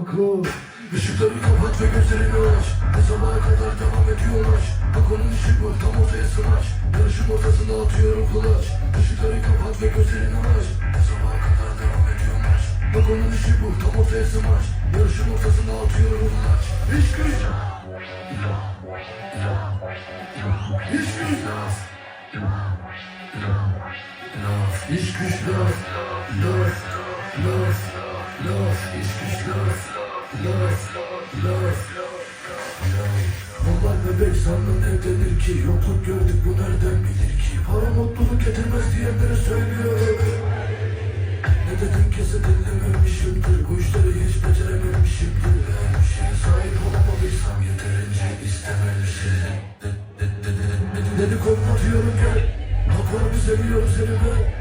oku Işıkları kapat ve gözlerini aç Ne zamana kadar devam ediyor maç Bak onun işi bu tam ortaya smaç Yarışın ortasında atıyorum kulaç Işıkları kapat ve gözlerini aç Ne zamana kadar devam ediyor maç Bak onun işi bu tam ortaya smaç Yarışın ortasında atıyorum kulaç İş güç İş güç İş güç laf Laf Laf Laf İş güç laf Laf Laf Onlar bebek sandın ne denir ki Yokluk gördük bu nereden bilir ki Para mutluluk getirmez diyenlere söylüyorum Ne dedin kese dinlememişimdir Bu işleri hiç becerememişimdir Ben bir şeye sahip olamadıysam yeterince istememişim Dedikodu atıyorum gel Raporu biz seviyoruz seni be